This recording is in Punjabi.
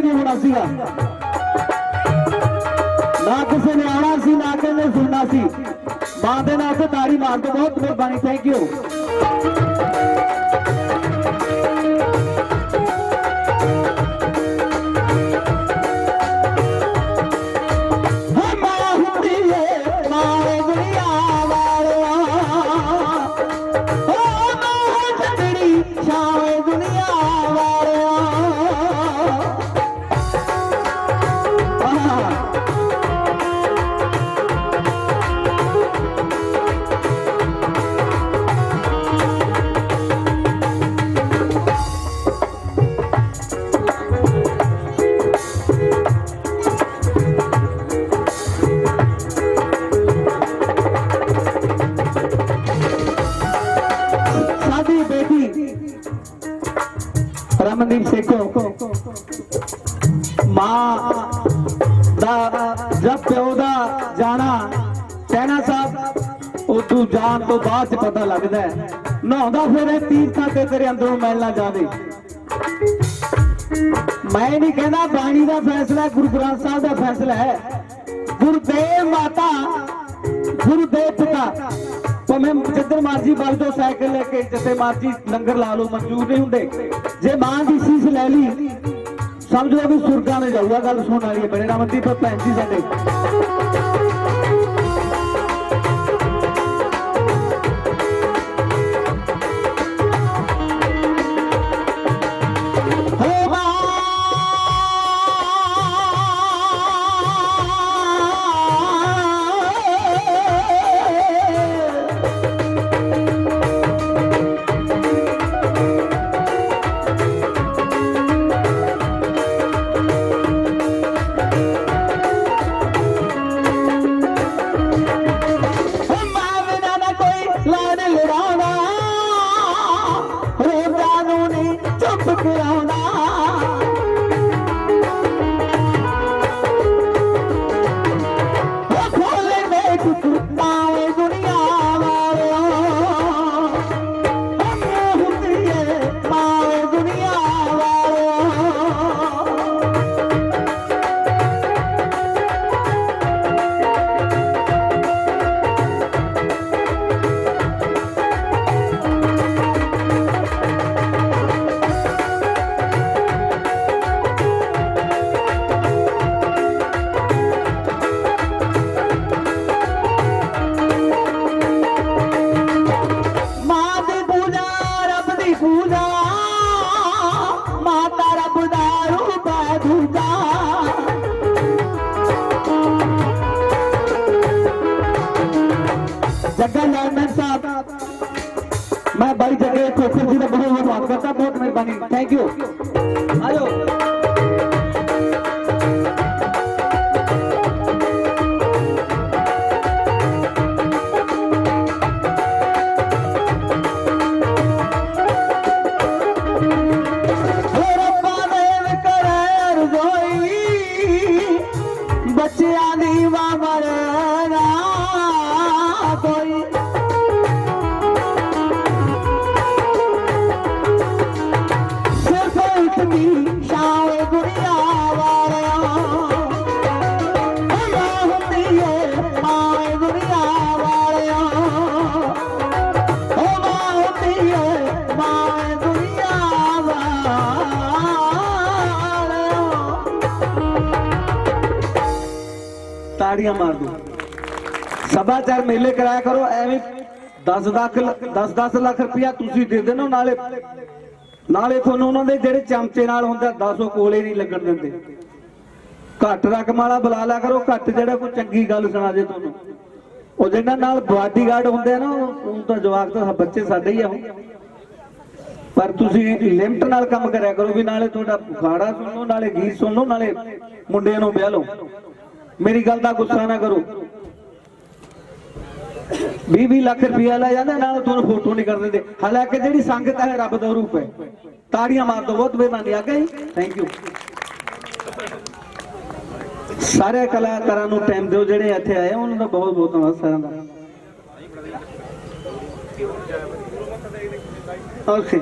ਵੀ ਨਹੀਂ ਹੋਣਾ ਸੀਗਾ। ਨਾ ਕਿਸੇ ਨੇ ਆਉਣਾ ਸੀ, ਨਾ ਕਿਸੇ ਨੇ ਸੁਣਨਾ ਸੀ। ਮਾਂ ਦੇ ਨਾਲ ਤੇ ਤਾੜੀ ਮਾਰ ਦੋ ਬਹੁਤ ਮਿਹਰਬਾਨੀ ਥੈਂਕ ਯੂ ਰਮਨਦੀਪ ਸੇਖੋ। ਮਾਂ ਦਾ ਜਦ ਪਿਓ ਦਾ ਜਾਣਾ, ਕਹਿਣਾ ਸਾਹਿਬ ਉਹ ਜਾਣ ਤੋਂ ਬਾਅਦ ਚ ਪਤਾ ਲੱਗਦਾ ਹੈ। ਨਹਾਉਂਦਾ ਫਿਰ ਇਹ ਤੀਰਥਾਂ ਤੇ ਤੇਰੇ ਅੰਦਰੋਂ ਮੈਲ ਜਾਵੇ। ਮੈਂ ਨਹੀਂ ਕਹਿੰਦਾ ਬਾਣੀ ਦਾ ਫੈਸਲਾ ਗੁਰੂ ਗ੍ਰੰਥ ਸਾਹਿਬ ਦਾ ਫੈਸਲਾ ਹੈ। ਗੁਰਦੇਵ ਮਾਤਾ, ਗੁਰਦੇਵ ਪਿਤਾ। ਭਾਵੇਂ ਜਿੱਧਰ ਮਰਜ਼ੀ ਬਲ ਦੋ ਸਾਈਕਲ ਲੈ ਕੇ ਜਿੱਥੇ ਮਰਜ਼ੀ ਲੰਗਰ ਲਾ ਲਓ, ਮਨਜ਼ੂਰ ਨਹੀਂ ਹੁੰਦੇ। ਜੇ ਮਾਂ ਦੀ ਸੀਸ ਲੈ ਲਈ, ਸਮਝੋ ਵੀ ਸੁਰਗਾਂ ਨੇ ਜਾਊਗਾ। ਗੱਲ ਸੁਣਨ ਵਾਲੀ ਹੈ, ਬੜੇ ਰਮਨਦੀਪ ਭੈਣ ਜੀ ਸਾਡੇ। ਨਹੀਂ ਚੁੱਪ ਖੋਲੇ ਦੇ ਟੁੱਟਾਏ ਬਾਈ ਜੱਗੇ ਖੋਖਰ ਜੀ ਦਾ ਬਹੁਤ ਬਹੁਤ ਧੰਨਵਾਦ ਕਰਦਾ ਬਹੁਤ ਮਿਹਰਬਾਨੀ। ਥੈਂਕ ਯੂ ਆਜੋ। ਰੱਬਾ ਦੇਵ ਕਰੇ ਤਾੜੀਆਂ ਮਾਰ ਦੋ। ਸਭਾਚਾਰ ਮੇਲੇ ਕਰਾਇਆ ਕਰੋ, ਐਵੇਂ 10 ਲੱਖ 10 10 ਲੱਖ ਰੁਪਇਆ ਤੁਸੀਂ ਦੇ ਦੇਣਾ ਨਾਲੇ ਨਾਲੇ ਤੁਹਾਨੂੰ ਉਹਨਾਂ ਦੇ ਜਿਹੜੇ ਚਮਚੇ ਨਾਲ ਹੁੰਦਾ 10 ਕੋਲੇ ਨਹੀਂ ਲੱਗਣ ਦਿੰਦੇ। ਘੱਟ ਰਕਮ ਵਾਲਾ ਬੁਲਾ ਲਿਆ ਕਰੋ, ਘੱਟ ਜਿਹੜਾ ਕੋਈ ਚੰਗੀ ਗੱਲ ਸੁਣਾ ਦੇ ਤੁਹਾਨੂੰ। ਉਹ ਜਿਹਨਾਂ ਨਾਲ ਬਾਡੀਗਾਰਡ ਹੁੰਦੇ ਨਾ, ਉਹ ਤਾਂ ਜਵਾਕ ਤਾਂ ਬੱਚੇ ਸਾਡੇ ਹੀ ਆ ਪਰ ਤੁਸੀਂ ਲਿਮਟ ਨਾਲ ਕੰਮ ਕਰਿਆ ਕਰੋ ਵੀ ਨਾਲੇ ਤੁਹਾਡਾ ਖਾੜਾ ਸੁਣ, ਨਾਲੇ ਗੀਤ ਸੁਣ ਲਓ ਨਾਲੇ ਮੁੰਡਿਆਂ ਨੂੰ ਵਿਆਹ ਲਓ। ਮੇਰੀ ਗੱਲ ਦਾ ਗੁੱਸਾ ਨਾ ਕਰੋ। 20 20 ਲੱਖ ਰੁਪਇਆ ਲੈ ਜਾਂਦਾ, ਨਾਲ ਤੁਹਾਨੂੰ ਫੋਟੋ ਨਹੀਂ ਕਰ ਦਿੰਦੇ। ਹਾਲਾਂਕਿ ਜਿਹੜੀ ਸੰਗਤ ਹੈ, ਰੱਬ ਦਾ ਰੂਪ ਹੈ। ਤਾੜੀਆਂ ਮਾਰ ਦੋ, ਬਹੁਤ ਬੇਮਾਨੀ ਆ ਗਈ ਥੈਂਕ ਯੂ ਸਾਰੇ ਕਲਾਕਾਰਾਂ ਨੂੰ ਟਾਈਮ ਦਿਓ, ਜਿਹੜੇ ਇੱਥੇ ਆਏ ਉਹਨਾਂ ਦਾ ਬਹੁਤ ਬਹੁਤ ਧੰਨਵਾਦ ਸਾਰਿਆਂ ਦਾ। ਓਕੇ